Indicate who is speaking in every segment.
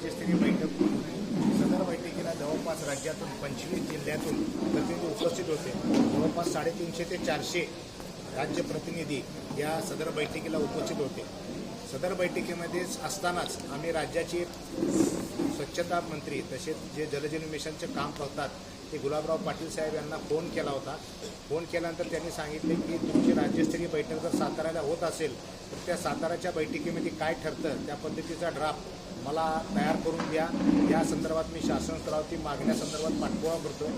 Speaker 1: राज्यस्तरीय बैठक सदर बैठकीला जवळपास राज्यातून पंचवीस जिल्ह्यातून प्रतिनिधी उपस्थित होते. जवळपास साडेतीनशे ते चारशे राज्य प्रतिनिधी या सदर बैठकीला उपस्थित होते. सदर बैठकीमध्ये असतानाच आम्ही राज्याचे स्वच्छता मंत्री तसेच जे जलजीवन मिशनचे काम करतात ते गुलाबराव पाटील साहेब यांना फोन केला होता. फोन केल्यानंतर त्यांनी सांगितले की तुमची राज्यस्तरीय बैठक जर साताऱ्याला होत असेल तर त्या साताऱ्याच्या बैठकीमध्ये काय ठरतं त्या पद्धतीचा ड्राफ्ट मला तयार करून द्या. या संदर्भात मी शासन स्तरावरती मागण्यासंदर्भात पाठपुरावा करतो.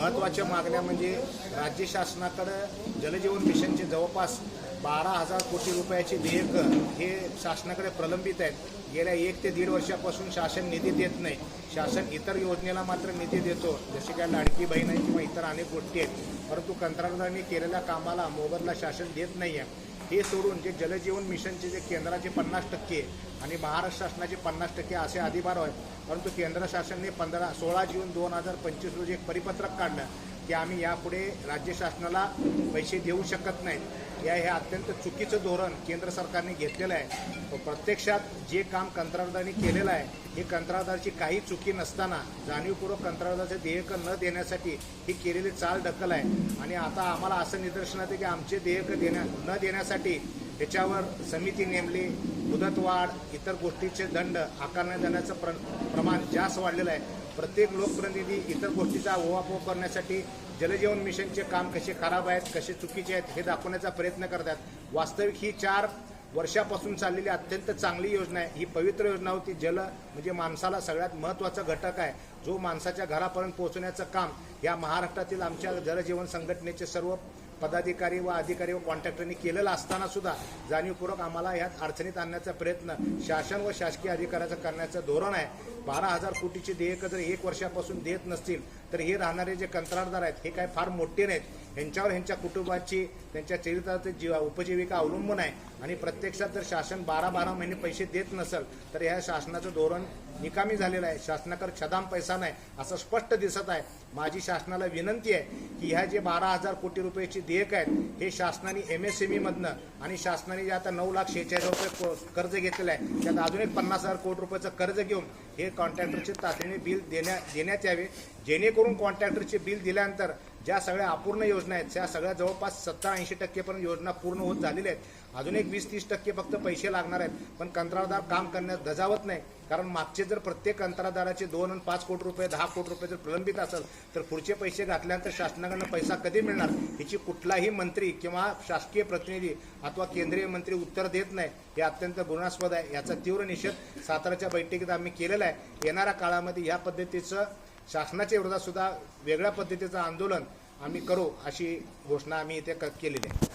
Speaker 1: महत्त्वाच्या मागण्या म्हणजे राज्य शासनाकडं जलजीवन मिशनचे जवळपास बारा हजार कोटी रुपयाची देयक हे शासनाकडे प्रलंबित आहेत. गेल्या एक ते दीड वर्षापासून शासन निधी देत नाही. शासन इतर योजनेला मात्र निधी देतो. जसे काय लाडकी बहीण आहे किंवा इतर अनेक गोष्टी आहेत. परंतु कंत्राटदारांनी केलेल्या कामाला मोबदला शासन देत नाही आहे हे सोडून जे जलजीवन मिशनचे जे केंद्राचे पन्नास टक्के आणि महाराष्ट्र शासनाचे पन्नास टक्के असे अधिभार आहेत. परंतु केंद्र शासनाने पंधरा सोळा जून दोन हजार पंचवीस रोजी एक परिपत्रक काढलं. की आम्ही यापुढे राज्य शासनाला पैसे देऊ शकत नाहीत. या हे अत्यंत चुकीचं धोरण केंद्र सरकारने घेतलेलं आहे. प्रत्यक्षात जे काम कंत्राटदारांनी केलेलं आहे हे कंत्राटदाराची काही चुकी नसताना जाणीवपूर्वक कंत्राटदाराचे देयक न देण्यासाठी ही केलेली चाल ढकल आहे. आणि आता आम्हाला असं निदर्शनात आहे की आमचे देयक देण्या न देण्यासाठी त्याच्यावर समिती नेमली मुदतवाढ इतर गोष्टीचे दंड आकारण्यात जाण्याचं प्र प्रमाण जास्त वाढलेलं आहे. प्रत्येक लोकप्रतिनिधी इतर गोष्टीचा ओवापोह करण्यासाठी जलजीवन मिशनचे काम कसे खराब आहेत कसे चुकीचे आहेत हे दाखवण्याचा प्रयत्न करतात. वास्तविक ही चार वर्षापासून चाललेली अत्यंत चांगली योजना आहे. ही पवित्र योजना होती. जल म्हणजे माणसाला सगळ्यात महत्त्वाचा घटक आहे. जो माणसाच्या घरापर्यंत पोहोचण्याचं काम या महाराष्ट्रातील आमच्या जलजीवन संघटनेचे सर्व पदाधिकारी व अधिकारी व कॉन्ट्रॅक्टरनी केलेलं असताना सुद्धा जाणीवपूर्वक आम्हाला यात अडचणीत आणण्याचा प्रयत्न शासन व शासकीय अधिकाऱ्याचं करण्याचं धोरण आहे. बारा हजार कोटीची देयकं जर एक वर्षापासून देत नसतील तर हे राहणारे जे कंत्राटदार आहेत हे काय फार मोठे नाहीत. ह्यांच्यावर ह्यांच्या कुटुंबाची त्यांच्या चरित्राची जीवा उपजीविका अवलंबून आहे. आणि प्रत्यक्षात जर शासन बारा बारा महिने पैसे देत नसेल तर ह्या शासनाचं धोरण निकामी झालेला आहे. शासनाकडे छदाम पैसा नाही असं स्पष्ट दिसत आहे. माझी शासनाला विनंती आहे की ह्या जे बारा हजार कोटी रुपयाची देयक आहेत हे शासनाने एम एस एम ईमधनं आणि शासनाने जे आता नऊ लाख शेहेचाळीस रुपये को- कर्ज घेतलेलं आहे त्यात अजून एक पन्नास हजार कोटी रुपयाचं कर्ज घेऊन हे कॉन्ट्रॅक्टरचे तातडीने बिल देण्या देण्यात यावे. जेणेकरून कॉन्ट्रॅक्टरचे बिल दिल्यानंतर ज्या सगळ्या अपूर्ण योजना आहेत त्या सगळ्या जवळपास सत्तर ऐंशी टक्केपर्यंत योजना पूर्ण होत झालेल्या आहेत. अजून एक वीस तीस टक्के फक्त पैसे लागणार आहेत. पण कंत्राटदार काम करण्यास धजावत नाही. कारण मागचे जर प्रत्येक कंत्राटदाराचे दोन आणि पाच कोटी रुपये दहा कोटी रुपये जर प्रलंबित असेल तर पुढचे पैसे घातल्यानंतर शासनाकडनं पैसा कधी मिळणार? याची कुठलाही मंत्री किंवा शासकीय प्रतिनिधी अथवा केंद्रीय मंत्री उत्तर देत नाही. हे अत्यंत घृणास्पद आहे. याचा तीव्र निषेध साताराच्या बैठकीत आम्ही केलेला आहे. येणाऱ्या काळामध्ये या पद्धतीचं शासनाच्या विरोधात सुद्धा वेगळ्या पद्धतीचं आंदोलन आम्ही करू अशी घोषणा आम्ही इथे क- केलेली आहे.